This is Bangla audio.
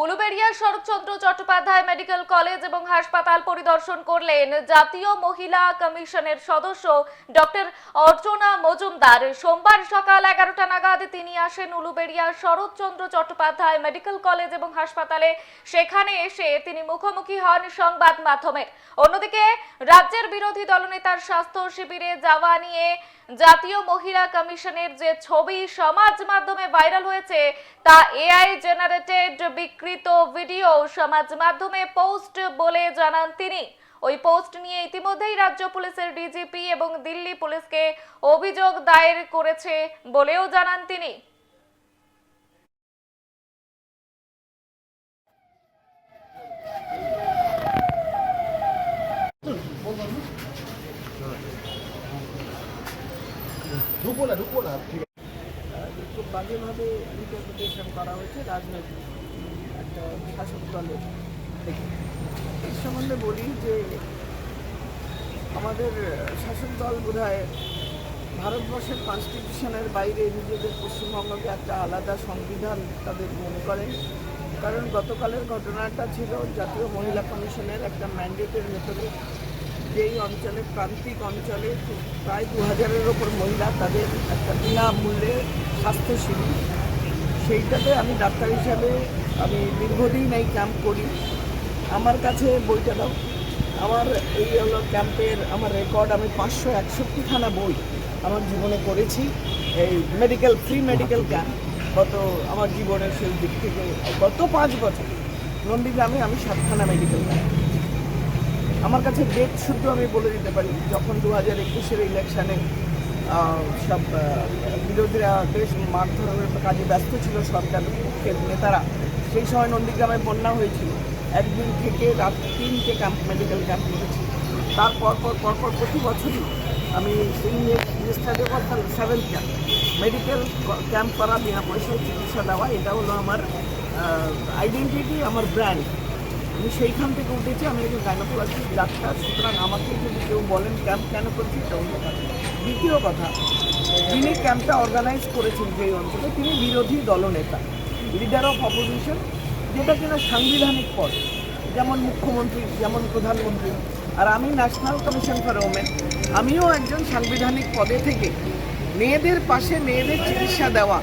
উলুবেড়িয়া শরৎচন্দ্র চট্টোপাধ্যায় মেডিকেল কলেজ এবং হাসপাতাল পরিদর্শন করলেন জাতীয় মহিলা কমিশনের সদস্য ডক্টর অর্চনা মজুমদার। সোমবার সকাল এগারোটা নাগাদ তিনি আসেন উলুবেড়িয়া শরৎচন্দ্র চট্টোপাধ্যায় মেডিকেল কলেজ এবং হাসপাতালে। সেখানে এসে তিনি মুখোমুখি হন সংবাদ মাধ্যমের। অন্যদিকে রাজ্যের বিরোধী দলনেতার স্বাস্থ্য শিবিরে যাওয়া নিয়ে জাতীয় মহিলা কমিশনের যে ছবি সমাজ মাধ্যমে ভাইরাল হয়েছে তা এআই জেনারেটেড বিকৃত ভিডিও সমাজ মাধ্যমে পোস্ট বলে জানান তিনি। ওই পোস্ট নিয়ে ইতিমধ্যেই রাজ্য পুলিশের ডিজিপি এবং দিল্লি পুলিশকে অভিযোগ দায়ের করেছে বলেও জানান তিনি। ঢুকবো না ঢুকবো না খুব বাজেভাবে ইন্টারপ্রিটেশন করা হয়েছে, রাজনৈতিক। শাসক দলের সম্বন্ধে বলি যে আমাদের শাসক দল বোধ ভারতবর্ষের কনস্টিটিউশনের বাইরে নিজেদের পশ্চিমবঙ্গকে একটা আলাদা সংবিধান তাদের মনে করেন কারণ গতকালের ঘটনাটা ছিল জাতীয় মহিলা কমিশনের একটা ম্যান্ডেটের ভেতরে যেই অঞ্চলে, প্রান্তিক অঞ্চলে প্রায় দু হাজারের ওপর মহিলা তাদের একটা বিনামূল্যে স্বাস্থ্য শিবির সেইটাতে আমি ডাক্তার হিসাবে আমি দীর্ঘদিন এই ক্যাম্প করি। আমার কাছে বইটা দাও। আমার এই হলো ক্যাম্পের আমার রেকর্ড আমি পাঁচশো একষট্টিখানা বই আমার জীবনে করেছি। এই মেডিকেল ফ্রি মেডিকেল ক্যাম্প গত আমার জীবনের সেই দিক থেকে গত পাঁচ বছর নন্দীগ্রামে আমি সাতখানা মেডিকেল ক্যাম্প আমার কাছে ডেট শুদ্ধ আমি বলে দিতে পারি, যখন দু হাজার একুশের ইলেকশানে সব বিরোধীরা বেশ মারধরের কাজে ব্যস্ত ছিল সরকার নেতারা। সেই সময় নন্দীগ্রামে বন্যা হয়েছিল। একদিন থেকে রাত তিনটে ক্যাম্প মেডিকেল ক্যাম্প করেছি তারপর, পর পর পর প্রতি বছরই আমি স্টাডি করতাম সেভেন ক্যাম্প মেডিকেল ক্যাম্প করা, বিনা পয়সায় চিকিৎসা দেওয়া, এটা হলো আমার আইডেন্টিটি আমার ব্র্যান্ড আমি সেইখান থেকে উঠেছি, আমি একজন গাইনোকোলজিস্ট ডাক্তার, সুতরাং আমাকে যদি কেউ বলেন ক্যাম্প কেন করছি, এটা অন্য কথা। দ্বিতীয় কথা, যিনি ক্যাম্পটা অর্গানাইজ করেছেন, যেই অঞ্চলে, তিনি বিরোধী দলনেতা। লিডার অফ অপোজিশন যেটা কিনা সাংবিধানিক পদ যেমন মুখ্যমন্ত্রী, যেমন প্রধানমন্ত্রী। আর আমি ন্যাশনাল কমিশন ফর ওমেন আমিও একজন সাংবিধানিক পদে থেকে মেয়েদের পাশে মেয়েদের চিকিৎসা দেওয়া